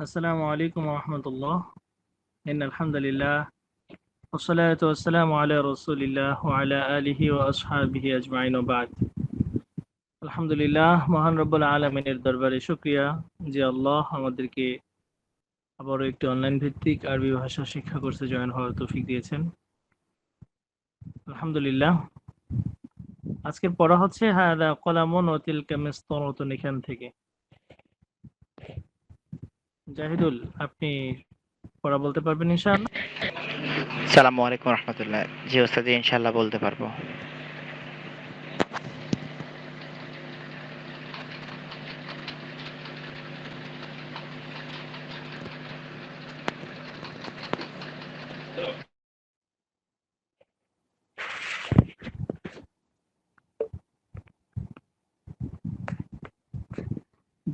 السلام عليكم ورحمة الله إن الحمد لله والصلاة والسلام على رسول الله وعلى آله وأصحابه أجمعين وبعد আলহামদুলিল্লাহ মহান রব্বুল আলমিনের দরবারে শুক্রিয়া যে আল্লাহ আমাদেরকে আবারও একটি অনলাইন ভিত্তিক আরবি ভাষা শিক্ষা কোর্সে জয়েন হওয়ার তৌফিক দিয়েছেন আলহামদুলিল্লাহ আজকের পড়া হচ্ছে হাদা কলামন ও তিলকা মিসতারাতুন এখান থেকে জাহিদুল আপনি পড়া বলতে পারবেন ইনশাআল্লাহ? সালামু আলাইকুম রহমতুল্লাহ। জি ওস্তাদ ইনশাল্লাহ বলতে পারব।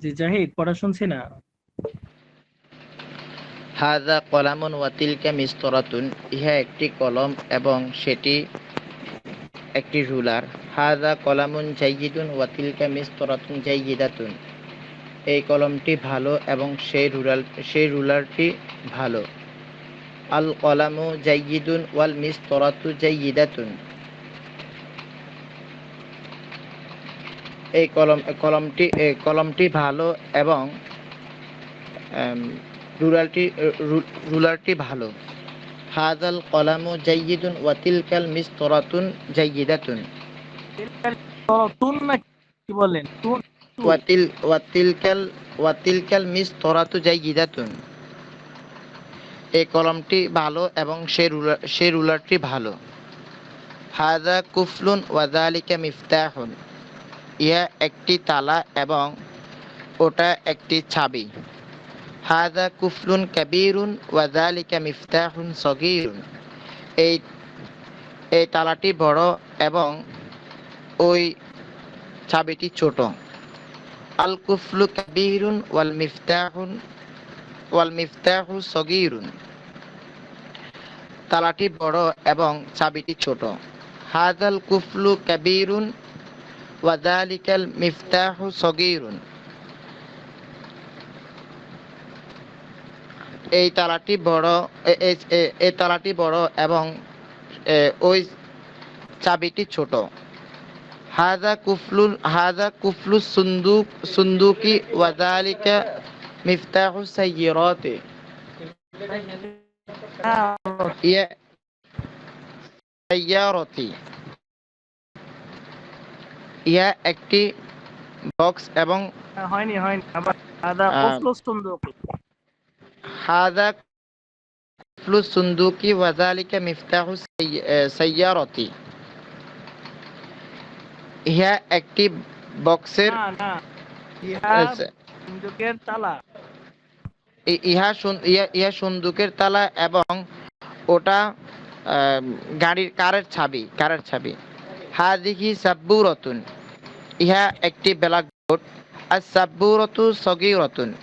জি জাহিদ পড়া শুনছি না। হাজা কলামুন ওয়াতিলকা মিস্তরাতুন, ইহা একটি কলম এবং সেটি একটি রুলার। হাজা কলামুন জাইয়িদুন ওয়াতিলকা মিস্তরাতুন জাইয়িদাতুন। এই কলমটি ভালো এবং সেই রুলার সেই রুলারটি ভালো। আল কলামু জাইয়িদুন ওয়াল মিস্তরাতু জাইয়িদাতুন। এই কলম, কলমটি কলমটি ভালো এবং রুলারটি রুলারটি ভালো। হাজাল কলামু জাইয়িদুন ওয়াতিলকাল মিস্তরাতুন জাইয়িদাতুন। তুন না কি বলেন? তুন ওয়াতিল ওয়াতিলকাল ওয়াতিলকাল মিস্তরাতু জাইয়িদাতুন। এই কলমটি ভালো এবং সে রুলার সে রুলারটি ভালো। হাজা কুফলুন ওয়াজালিকা মিফতাহুন। ইহা একটি তালা এবং ওটা একটি চাবি। হাজা কুফলুন কাবীরুন ওয়াজালিকা মিফতাহুন সগীরুন। এই এই তালাটি বড় এবং ওই চাবিটি ছোট। আল কুফলু কাবীরুন ওয়াল মিফতাহুন, ওয়াল মিফতাহু সগীরুন। তালাটি বড় এবং চাবিটি ছোট। হাজাল কুফলু কাবীরুন ওয়াজালিকাল মিফতাহু সগীরুন। এই তালাটি বড় এই তালাটি বড় এবং ওই চাবিটি ছোট। হাজা কুফলুল হাজা কুফলু সুন্দুক, সুন্দুকি ওয়াজালিকা মিফতাহু ইয়া সাইয়্যারাতি। ইয়া একটি বক্স এবং হয়নি হয়নি, আবার আদা কফলু সুন্দুক। কুফলু সুন্দুকি ওয়াজালিকা মিফতাহু সাইয়- এ, সাইয়্যারাতি ইহা একটি বক্সের সুন্দুকের তালা। ইহা ইহা- ইহা তালা এবং ওটা গাড়ির কারের ছাবি কারের ছাবি। হাদিহি সাব্বুরতুন। ইহা একটি ব্ল্যাকবোর্ড। আর সাব্বুরতু সগীরতুন।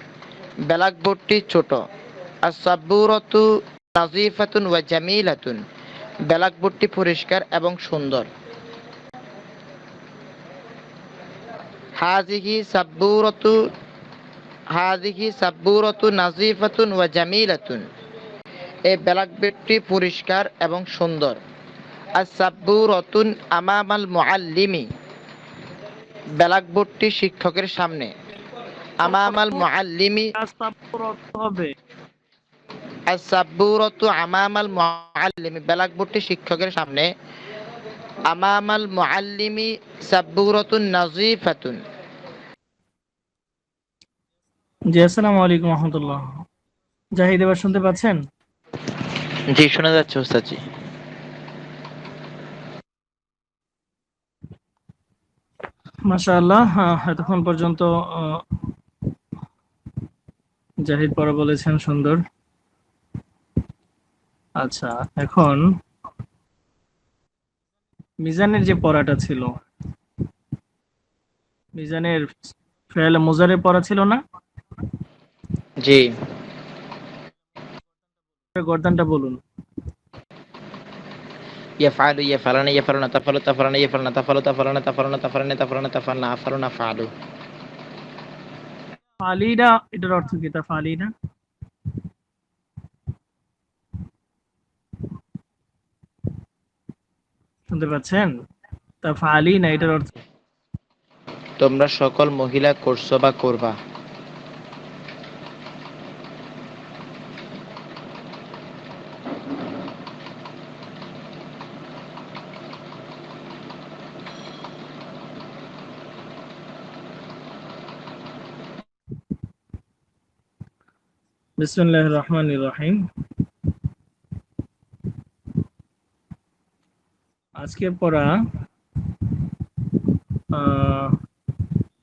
ব্ল্যাকবোর্ডটি ছোট। আর সাব্বুরতু নাজিফাতুন ওয়া জামিলাতুন। ব্ল্যাকবোর্ডটি পরিষ্কার এবং সুন্দর। হাজিহি সাব্বুরতু হাদিহি সাব্বুরতু নাজিফাতুন ওয়া জামিলাতুন। এই ব্ল্যাকবোর্ডটি পরিষ্কার এবং সুন্দর। আর সাব্বুরতুন আমামাল মুআল্লিমি। ব্ল্যাকবোর্ডটি শিক্ষকের সামনে। আমামাল মুআল্লিমি। হবে। আর আমামাল মুআল্লিমি ব্ল্যাকবোর্ডটি শিক্ষকের সামনে। আমামাল মুআল্লিমি নাজিফাতুন। জি আসসালামু আলাইকুম রহমতুল্লাহ। জাহিদ এবার শুনতে পাচ্ছেন? জি শোনা যাচ্ছে ওস্তাদজি মাশাআল্লাহ এতক্ষণ পর্যন্ত আহ, জাহিদ পড়া বলেছেন সুন্দর আচ্ছা এখন মিজানের যে পড়াটা ছিল মিজানের ফেয়ালে মুজারের পড়া ছিল না জি গর্দানটা বলুন يفعل يفعلون يفعلون تفعل تفعلون يفعلون تفعل تفعلون تفعلون تفعلون تفعلون تفعلون أفعلون أفعلوا ফালিনা এটার অর্থ কি? তা ফালিনা শুনতে পাচ্ছেন? তা ফালিনা এটার অর্থ তোমরা সকল মহিলা করছ বা করবা? বিসমুল্লাহ রহমান রহিম। আজকে পড়া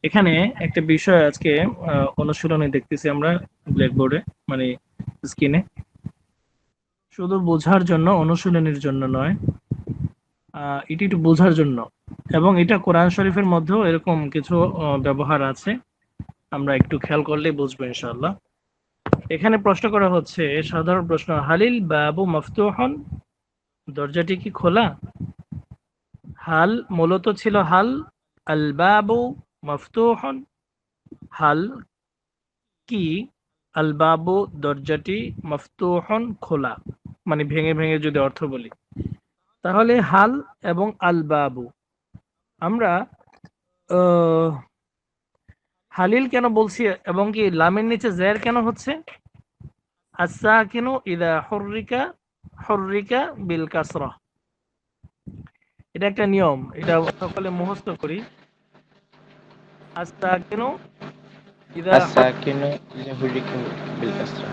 এখানে একটা বিষয় আজকে অনুশীলনে দেখতেছি আমরা ব্ল্যাকবোর্ডে মানে স্ক্রিনে। শুধু বোঝার জন্য, অনুশীলনের জন্য নয় এটি একটু বোঝার জন্য। এবং এটা কোরআন শরীফের মধ্যেও এরকম কিছু ব্যবহার আছে। আমরা একটু খেয়াল করলেই বুঝব ইনশাআল্লাহ। এখানে প্রশ্ন করা হচ্ছে সাধারণ প্রশ্ন, হালিল বাবু মফতুহন? দরজাটি কি খোলা? হাল মূলত ছিল হাল, আল বাবু মফতুহন? হাল কি? আল বাবু দরজাটি মফতুহন খোলা মানে ভেঙে ভেঙে যদি অর্থ বলি। তাহলে হাল এবং আল বাবু, আমরা হালিল কেন বলছি এবং কি লামের নিচে জের কেন হচ্ছে? আসাকিনু ইদা হর্রিকা হর্রিকা বিল কাসরা। এটা একটা নিয়ম এটা সকলে মুখস্থ করি। আসাকিনু ইদা আসাকিনু ইজাহুরিকা বিল কাসরা।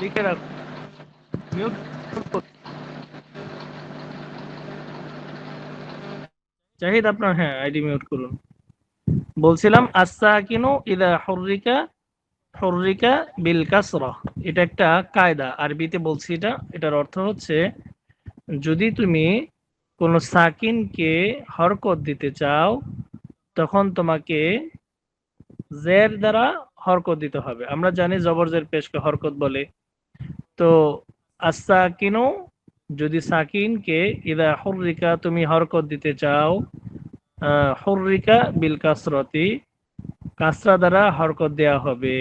লিখে রাখ। মিউট জাহিদ আপনার হ্যাঁ আইডি মিউট করুন। বলছিলাম আসাকিনু ইদা হর্রিকা হর্রিকা বিল কাসরা। এটা একটা কায়দা, আরবিতে বলছি এটা, এটার অর্থ হচ্ছে, যদি তুমি কোনো সাকিনকে হরকত দিতে চাও, তখন তোমাকে জের দ্বারা হরকত দিতে হবে। আমরা জানি জবর জের পেশকে হরকত বলে। তো আসাকিনু যদি সাকিনকে ইদা হর্রিকা তুমি হরকত দিতে চাও হর্রিকা বিল কাসরতি, কাসরা দ্বারা হরকত দেয়া হবে।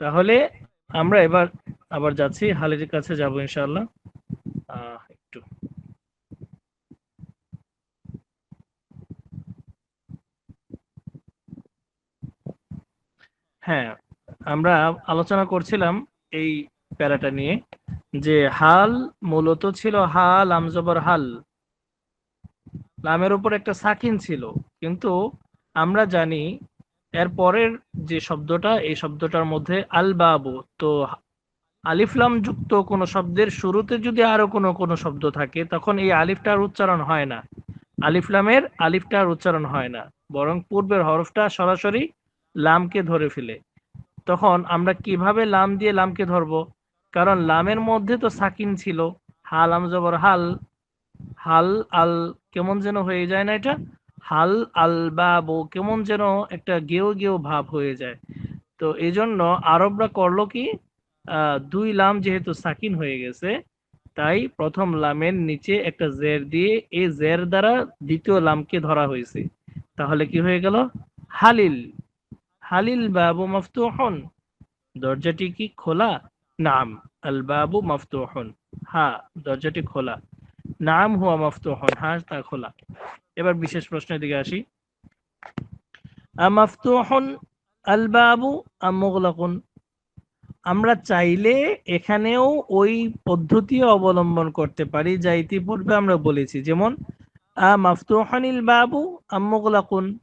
তাহলে আমরা এবার আবার যাচ্ছি, হালির কাছে যাব ইনশাআল্লাহ। একটু। হ্যাঁ আমরা আলোচনা করছিলাম এই প্যারাটা নিয়ে যে হাল মূলত ছিল হাল, আমজবর হাল। লামের উপর একটা সাকিন ছিল। কিন্তু আমরা জানি এর পরের যে শব্দটা, এই শব্দটার মধ্যে আল বাবু তো আলিফলাম যুক্ত কোনো শব্দের শুরুতে যদি আরও কোনো কোনো শব্দ থাকে, তখন এই আলিফটার উচ্চারণ হয় না। আলিফলামের আলিফটার উচ্চারণ হয় না। বরং পূর্বের হরফটা সরাসরি লামকে ধরে ফেলে। তখন আমরা কীভাবে লাম দিয়ে লামকে ধরবো? কারণ লামের মধ্যে তো সাকিন ছিল। হাল আম জবর হাল হাল আল, কেমন যেন হয়ে যায় না এটা? হাল আল বাবু কেমন যেন একটা গেও গেও ভাব হয়ে যায়। তো এই জন্য আরবরা করল কি? দুই লাম যেহেতু সাকিন হয়ে গেছে, তাই প্রথম লামের নিচে একটা জের দিয়ে এই জের দ্বারা দ্বিতীয় লামকে ধরা হয়েছে। তাহলে কি হয়ে গেল? হালিল। হালিল বাবু মফতুহন। দরজাটি কি খোলা? নাম। আল বাবু মফতুহন। হ্যাঁ দরজাটি খোলা। নাম হুয়া মফতুহন হ্যাঁ তা খোলা। এবার বিশেষ প্রশ্নের দিকে আসি। আমাফতুহন আল বাবু আম আমরা চাইলে এখানেও ওই পদ্ধতি অবলম্বন করতে পারি, যা ইতিপূর্বে আমরা বলেছি। যেমন, আ বাবু আম মুগলাকুন?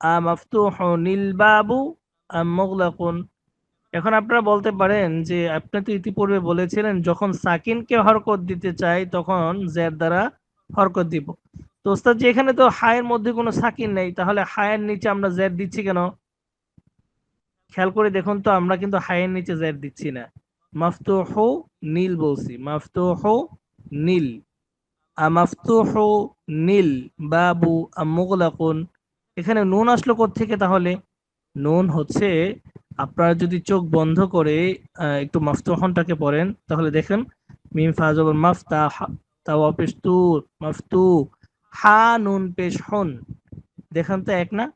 আ বাবু আম মুগলাকুন? এখন আপনারা বলতে পারেন যে আপনি তো ইতিপূর্বে বলেছিলেন, যখন সাকিনকে হরকত দিতে চাই, তখন জের দ্বারা হরকত দিব। তো ওস্তাদ যে এখানে তো হায়ের মধ্যে কোনো সাকিন নেই, তাহলে হায়ের নিচে আমরা জের দিচ্ছি কেন? খেয়াল করে দেখুন তো, আমরা কিন্তু হায়ের নিচে জের দিচ্ছি না। মাফতুহ নীল বলছি, মাফতুহ নীল। আমাফতুহ নীল, বাবু মুগলাকুন। এখানে নুন আসলো থেকে তাহলে? নুন হচ্ছে আপনারা যদি চোখ বন্ধ করে একটু মাফতুহনটাকে পড়েন, তাহলে দেখেন, মিম ফাজবর মাফতা তু, মাফতু, হা নুন পেশ হন। দেখেন তো এক না?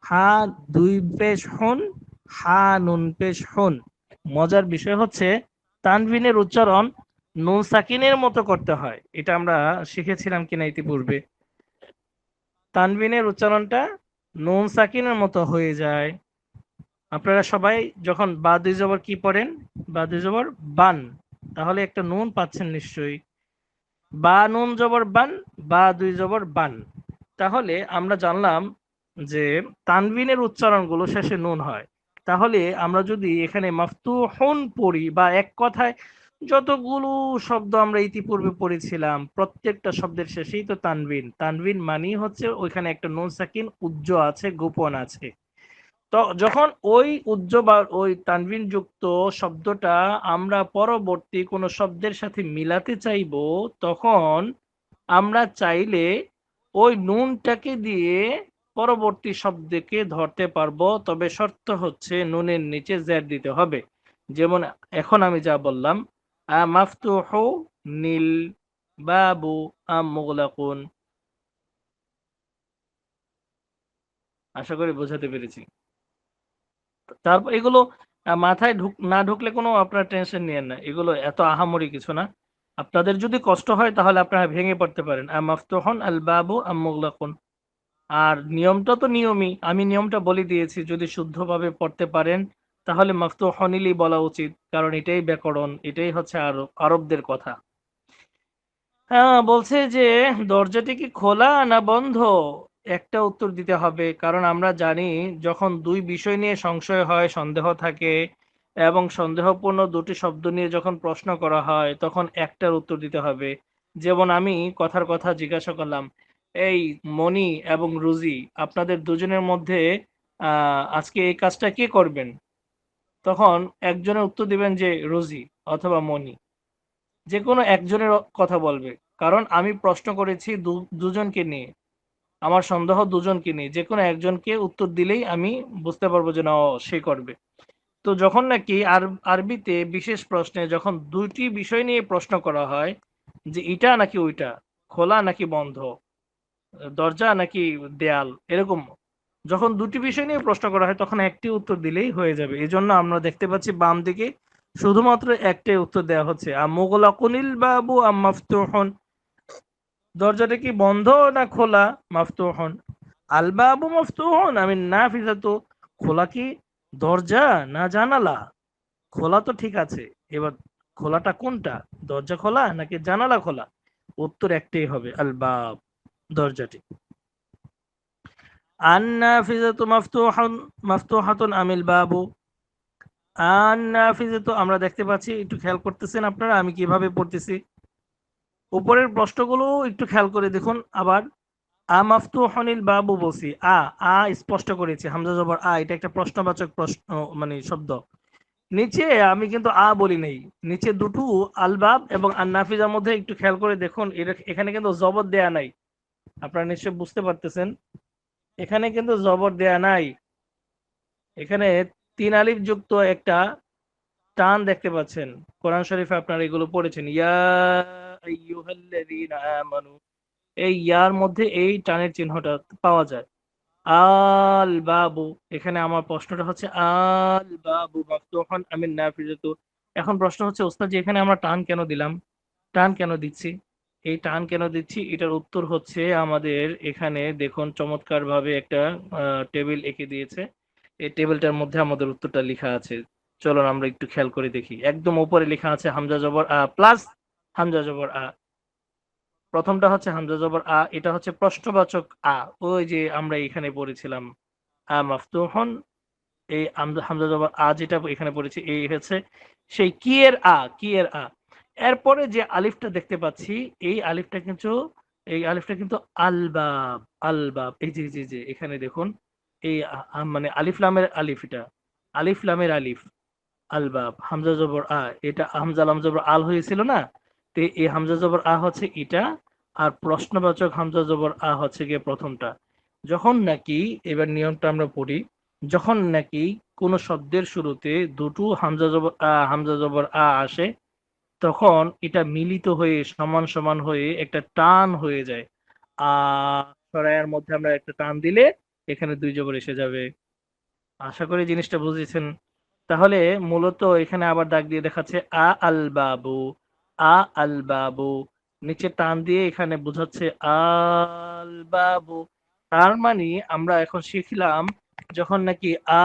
হা, দুই পেশ হন, হা নুন পেশ হন। মজার বিষয় হচ্ছে, তানভিনের উচ্চারণ নুন সাকিনের মতো করতে হয়। এটা আমরা শিখেছিলাম কিনা ইতিপূর্বে। তানভিনের উচ্চারণটা নুন সাকিনের মতো হয়ে যায়। আপনারা সবাই যখন বা দুই জবর কি পড়েন? বা দুই জবর বান। তাহলে একটা নুন পাচ্ছেন নিশ্চয়ই। বা নুন জবর বান বা দুই জবর বান। তাহলে আমরা জানলাম যে তানবিনের উচ্চারণগুলো শেষে নুন হয়। তাহলে আমরা যদি এখানে মাফতুহুন পড়ি বা এক কথায় যতগুলো শব্দ আমরা ইতিপূর্বে পড়েছিলাম, প্রত্যেকটা শব্দের শেষেই তো তানবিন। তানবিন মানেই হচ্ছে ওইখানে একটা নুন সাকিন উজ্জ আছে, গোপন আছে। তো যখন ওই উজ্জ বা ওই তানবিন যুক্ত শব্দটা আমরা পরবর্তী কোনো শব্দের সাথে মিলাতে চাইব, তখন আমরা চাইলে ওই নুনটাকে দিয়ে পরবর্তী শব্দকে ধরতে পারব। তবে শর্ত হচ্ছে নুনের নিচে জের দিতে হবে। যেমন এখন আমি যা বললাম আ মাফতুহু নীল বাবু আম মুগলাকুন আশা করি বোঝাতে পেরেছি। তারপর এগুলো মাথায় ঢুক, না ঢুকলে কোনো আপনারা টেনশন নিয়েন না এগুলো এত আহামরি কিছু না। আপনাদের যদি কষ্ট হয় তাহলে আপনারা ভেঙে পড়তে পারেন। আ মাফতুহন আল বাবু আম আর নিয়মটা তো নিয়মই। আমি নিয়মটা বলে দিয়েছি, যদি শুদ্ধভাবে পড়তে পারেন তাহলে মাফতুহনিলি বলা উচিত, কারণ এটাই ব্যাকরণ, এটাই হচ্ছে আরব আরবদের কথা। হ্যাঁ বলছে যে, দরজাটি কি খোলা না বন্ধ? একটা উত্তর দিতে হবে, কারণ আমরা জানি যখন দুই বিষয় নিয়ে সংশয় হয়, সন্দেহ থাকে এবং সন্দেহপূর্ণ দুটি শব্দ নিয়ে যখন প্রশ্ন করা হয়, তখন একটার উত্তর দিতে হবে। যেমন আমি কথার কথা জিজ্ঞাসা করলাম, এই মনি এবং রুজি, আপনাদের দুজনের মধ্যে আজকে এই কাজটা কে করবেন? তখন একজনের উত্তর দিবেন যে রুজি অথবা মনি যে কোনো একজনের কথা বলবে, কারণ আমি প্রশ্ন করেছি দুজনকে নিয়ে। আমার সন্দেহ দুজনকে নিয়ে যে কোনো একজনকে উত্তর দিলেই আমি বুঝতে পারব যে, না, সে করবে। তো যখন নাকি আর, আরবিতে বিশেষ প্রশ্নে যখন দুইটি বিষয় নিয়ে প্রশ্ন করা হয়, যে এটা নাকি ওইটা, খোলা নাকি বন্ধ, দরজা নাকি দেয়াল, এরকম, যখন দুটি বিষয় নিয়ে প্রশ্ন করা হয়, তখন একটি উত্তর দিলেই হয়ে যাবে। এই জন্য আমরা দেখতে পাচ্ছি বাম দিকে শুধুমাত্র একটাই উত্তর দেওয়া হচ্ছে আম মুগলাকুনিল বাবু আম মাফতুহন দরজাটা কি বন্ধ না খোলা? মাফতুহন। আল বাবু মাফতুহন আমি না ফিজাতো খোলা কি দরজা না জানালা? খোলা তো ঠিক আছে, এবার খোলাটা কোনটা? দরজা খোলা নাকি জানালা খোলা? উত্তর একটাই হবে আল বাব। দরজাটি আমরা দেখতে পাচ্ছি, একটু খেয়াল করতেছেন আপনারা, আমি কীভাবে পড়তেছি? উপরের প্রশ্নগুলো একটু খেয়াল করে দেখুন। আবার আ মাফতুহানিল বাবু বলছি। আ আ স্পষ্ট করেছি। হামজা জবর, আ, এটা একটা প্রশ্নবাচক প্রশ্ন মানে শব্দ। নিচে আমি কিন্তু আ বলি নাই। নিচে দুটো আলবাব এবং আন্নাফিজার মধ্যে একটু খেয়াল করে দেখুন। এখানে কিন্তু জবর দেয়া নাই। আপনারা নিশ্চয় বুঝতে পারতেছেন। এখানে কিন্তু জবর দেয়া নাই। এখানে তিন আলিফ যুক্ত একটা টান দেখতে পাচ্ছেন। কোরআন শরীফে আপনারা এগুলো পড়েছেন। ইয়া এই ইয়ার মধ্যে এই টানের চিহ্নটা পাওয়া যায়। আল বাবু, এখানে আমার প্রশ্নটা হচ্ছে আল বাবু নাফিজাতু এখন প্রশ্ন হচ্ছে, ওস্তাদ এখানে আমরা টান কেন দিলাম? টান কেন দিচ্ছি? এই টান কেন দিচ্ছি? এটার উত্তর হচ্ছে আমাদের এখানে দেখুন চমৎকার ভাবে একটা টেবিল এঁকে দিয়েছে। এই টেবিলটার মধ্যে আমাদের উত্তরটা লেখা আছে। চলুন আমরা একটু খেয়াল করে দেখি। একদম উপরে লেখা আছে হামজা জবর প্লাস হামজা জবর আ। প্রথমটা হচ্ছে হামজা জবর আ, এটা হচ্ছে প্রশ্নবাচক আ। ওই যে আমরা এখানে পড়েছিলাম, আ মাফতুহন। এই হামজা জবর আ যেটা এখানে পড়েছি, এই হচ্ছে সেই কি এর আ, কি এর আ। এরপরে যে আলিফটা দেখতে পাচ্ছি, এই আলিফটা কিন্তু, এই আলিফটা কিন্তু আলবাব আলবাব। এই যে যে যে, এখানে দেখুন, এই মানে আলিফ লামের আলিফ এটা। আলিফ লামের আলিফ, আলবাব। হামজা জবর আ, এটা হামজা আল হয়েছিল না? তো এই হামজা জবর আ হচ্ছে এটা আর প্রশ্নবাচক হামজা জবর আ হচ্ছে গিয়ে প্রথমটা। যখন নাকি, এবার নিয়মটা আমরা পড়ি, যখন নাকি কোন শব্দের শুরুতে দুটো হামজা জবর আ, হামজা জবর আ আসে, তখন এটা মিলিত হয়ে, সমান সমান হয়ে একটা টান হয়ে যায়। আ সরায়ের মধ্যে আমরা একটা টান দিলে এখানে দুই জবর এসে যাবে। আশা করি জিনিসটা বুঝেছেন। তাহলে মূলত এখানে আবার দাগ দিয়ে দেখাচ্ছে আ আল বাবু। আ আল বাবু। নিচে টান দিয়ে এখানে বোঝাচ্ছে আল বাবু। তার মানে আমরা এখন শিখলাম, যখন নাকি আ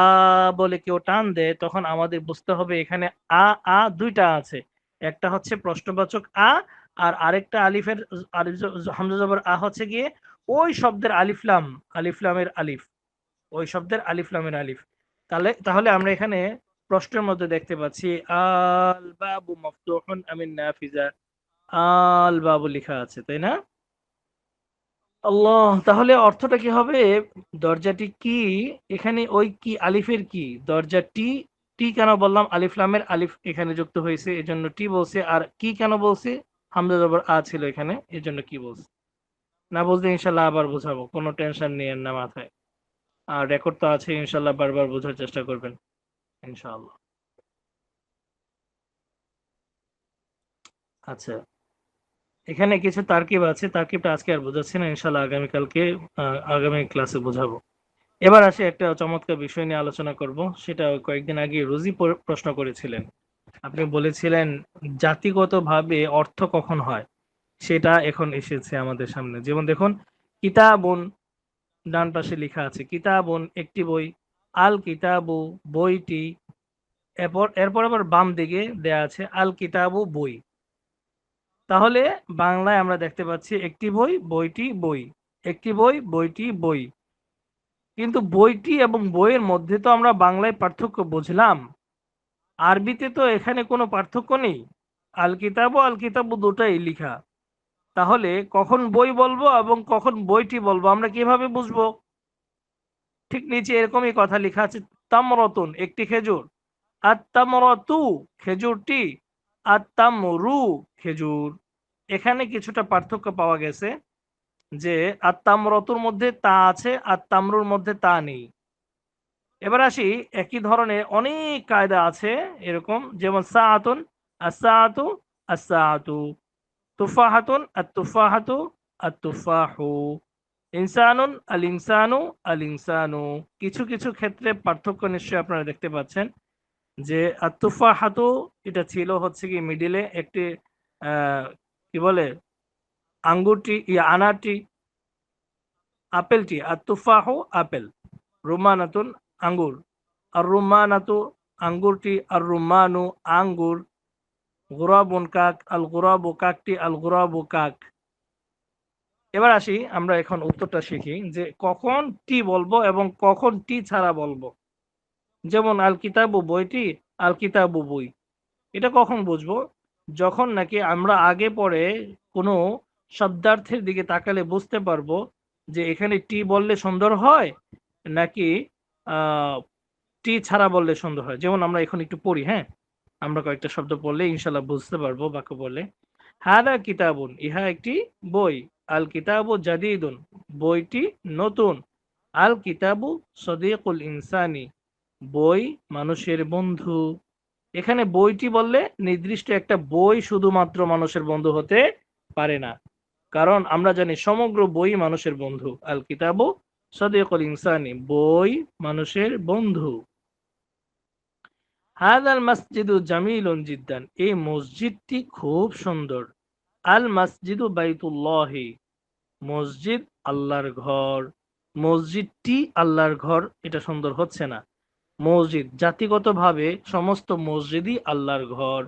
বলে কেউ টান দেয়, তখন আমাদের বুঝতে হবে এখানে আ আ দুইটা আছে। একটা হচ্ছে প্রশ্নবাচক আ, আর আরেকটা আলিফের আলিফ হামজা জবর আ হচ্ছে গিয়ে ওই শব্দের আলিফলাম আলিফলামের আলিফ ওই শব্দের আলিফলামের আলিফ। তাহলে তাহলে আমরা এখানে প্রশ্নের মধ্যে দেখতে পাচ্ছি, আল বাবু মফতুহুন আমিন নাফিজা। আল বাবু লেখা আছে, তাই না? আল্লাহ, তাহলে অর্থটা কি হবে? দরজাটি কি? এখানে ওই কি, আলিফের কি? দরজাটি টি কেন বললাম? আলিফ লামের আলিফ এখানে যুক্ত হয়েছে, এজন্য টি বলছে। আর কি কেন বলছে? হামজা জবর আ ছিল এখানে, এজন্য কি বলছে? না বলতে ইনশাল্লাহ আবার বোঝাবো, কোনো টেনশন নিয়েন না মাথায়। আর রেকর্ড তো আছে ইনশাল্লাহ বারবার বোঝার চেষ্টা করবেন। ইনশাআল্লাহ। আচ্ছা এখানে কিছু তারকিব আছে তারকিবটা আজকে আর বোঝাচ্ছি না ইনশাল্লাহ আগামীকালকে আহ, আগামী ক্লাসে বোঝাবো। এবার আসি একটা চমৎকার বিষয় নিয়ে আলোচনা করব সেটা কয়েকদিন আগে রুজি পর- প্রশ্ন করেছিলেন। আপনি বলেছিলেন জাতিগতভাবে অর্থ কখন হয়? সেটা এখন এসেছে আমাদের সামনে। যেমন দেখুন কিতাবন ডান পাশে লেখা আছে কিতাবন একটি বই আল কিতাবু বইটি, এরপর এরপর আবার বাম দিকে দেয়া আছে আল কিতাবু বই। তাহলে বাংলায় আমরা দেখতে পাচ্ছি একটি বই, বইটি বই, একটি বই, বইটি বই। কিন্তু বইটি এবং বইয়ের মধ্যে তো আমরা বাংলায় পার্থক্য বুঝলাম। আরবিতে তো এখানে কোনো পার্থক্য নেই। আল কিতাবু আল কিতাবু দুটাই লেখা। তাহলে কখন বই বলব এবং কখন বইটি বলব, আমরা কীভাবে বুঝব? ঠিক নিচে এরকমই কথা লেখা আছে, তামরতুন, একটি খেজুর। আর তামরতু, খেজুরটি। আর তামরু, খেজুর। এখানে কিছুটা পার্থক্য পাওয়া গেছে যে, আর তামরতুর মধ্যে তা আছে, আর তামরুর মধ্যে তা নেই। এবার আসি, একই ধরনের অনেক কায়দা আছে এরকম, যেমন সাআতুন আসাআতু আসাআতু তুফাহাতুন আত-তুফাহাতু আত-তুফাহু ইনসানুন আল ইনসানু আল ইনসানু কিছু কিছু ক্ষেত্রে পার্থক্য নিশ্চয়ই আপনারা দেখতে পাচ্ছেন যে আত-তুফাহাতু, এটা ছিল হচ্ছে কি মিডিলে একটি কি বলে, আঙ্গুরটি, ইয়া, আনারটি, আপেলটি আর তুফাহু আপেল। রুমানাতুন, আঙ্গুর। আর রুমানাতু আঙ্গুরটি আর রুমানু আঙ্গুর। গুরাবুন কাক আল গুরাবু কাকটি আল গুরাবু কাক। এবার আসি আমরা এখন উত্তরটা শিখি যে কখন টি বলব এবং কখন টি ছাড়া বলব। যেমন আল কিতাবু বইটি, আল কিতাবু বই। এটা কখন বুঝব? যখন নাকি আমরা আগে পরে কোনো শব্দার্থের দিকে তাকালে বুঝতে পারব যে এখানে টি বললে সুন্দর হয় নাকি টি ছাড়া বললে সুন্দর হয়। যেমন আমরা এখন একটু পড়ি হ্যাঁ? আমরা কয়েকটা শব্দ পড়লে ইনশাল্লাহ বুঝতে পারব বাক্য বললে হাদা কিতাবুন, ইহা একটি বই। আল কিতাবু জাদিদুন, বইটি নতুন। আল কিতাবু সদিকুল ইনসানি, বই মানুষের বন্ধু। এখানে বইটি বললে নির্দিষ্ট একটা বই শুধুমাত্র মানুষের বন্ধু হতে পারে না। কারণ আমরা জানি সমগ্র বই মানুষের বন্ধু। আল কিতাবু সদিকুল ইনসানি, বই মানুষের বন্ধু। হাদাল মসজিদু জামিলুন জিদ্দান, এই মসজিদটি খুব সুন্দর। আল মসজিদু বাইতুল্লাহি মসজিদ আল্লাহর ঘর। মসজিদটি আল্লাহর ঘর, এটা সুন্দর হচ্ছে না। মসজিদ, জাতিগতভাবে সমস্ত মসজিদই আল্লাহর ঘর।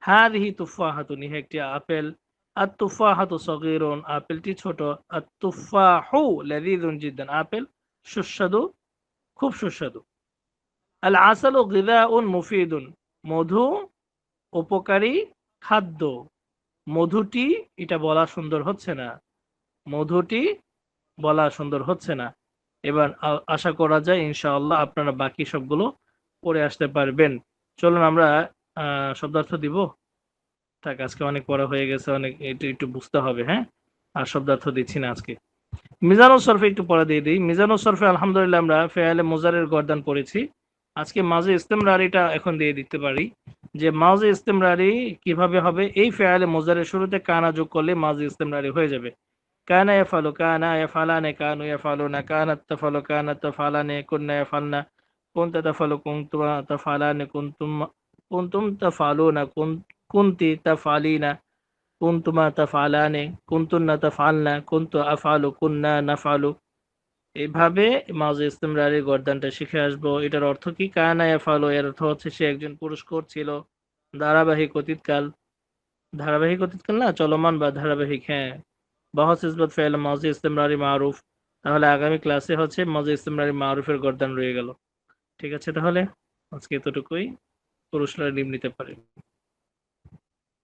হাদিহি তুফাহাতুন ইহা একটি আপেল। আর তুফাহাতু সগীরুন, আপেলটি ছোট। আর তুফাহু লাযীযুন জিদ্দান, আপেল সুস্বাদু, খুব সুস্বাদু। আল আসালু গিদাউন মুফিদুন, মধু উপকারী খাদ্য। মধুটি, এটা বলা সুন্দর হচ্ছে না। মধুটি বলা সুন্দর হচ্ছে না। এবার আশা করা যায় ইনশাআল্লাহ আপনারা বাকি সবগুলো পড়ে আসতে পারবেন। চলুন আমরা শব্দার্থ দিব। থাক, আজকে অনেক পড়া হয়ে গেছে, অনেক একটু একটু বুঝতে হবে হ্যাঁ? আর শব্দার্থ দিচ্ছি না আজকে। মিজানুল সরফে একটু পড়া দিয়ে দিই। মিজানুল সরফে আলহামদুলিল্লাহ আমরা ফেয়ালে মোজারের গর্দান পড়েছি আজকে মাঝে ইস্তেমরারিটা এখন দিয়ে দিতে পারি যে মাঝে ইস্তেমরারি কীভাবে হবে? এই ফেয়ালে মোজারের শুরুতে কানা যোগ করলে মাঝে ইস্তেমরারি হয়ে যাবে। কানা ইয়াফালু কানা ইয়াফালানে কানু ইয়াফালুনা কানাত তাফালু কানাত তাফালানে কুননা ইয়াফালনা কুনতা তাফালু কুনতুমা তাফালানে কুনতুম কুনতুম তাফালুনা কুন কুন্তি তাফআলিনা কুন্তুমা তাফআলানে কুন্তুন্না তাফআলনা কুন্তু আফআলু কুন্না নাফআলু এভাবে মাঝে ইস্তেমরারি গর্দানটা শিখে আসব। এটার অর্থ কি? কানা ইয়াফআলু এর অর্থ হচ্ছে সে একজন পুরস্কার ছিল। ধারাবাহিক অতীতকাল। ধারাবাহিক অতীতকাল না, চলমান বা ধারাবাহিক হ্যাঁ। বহস ফেল মজি ইস্তেমরারি মারুফ। তাহলে আগামী ক্লাসে হচ্ছে মজি ইস্তেমরারি মারুফের গর্দান রয়ে গেল। ঠিক আছে তাহলে? আজকে এতটুকুই। পুরুষরা নিম নিতে পারে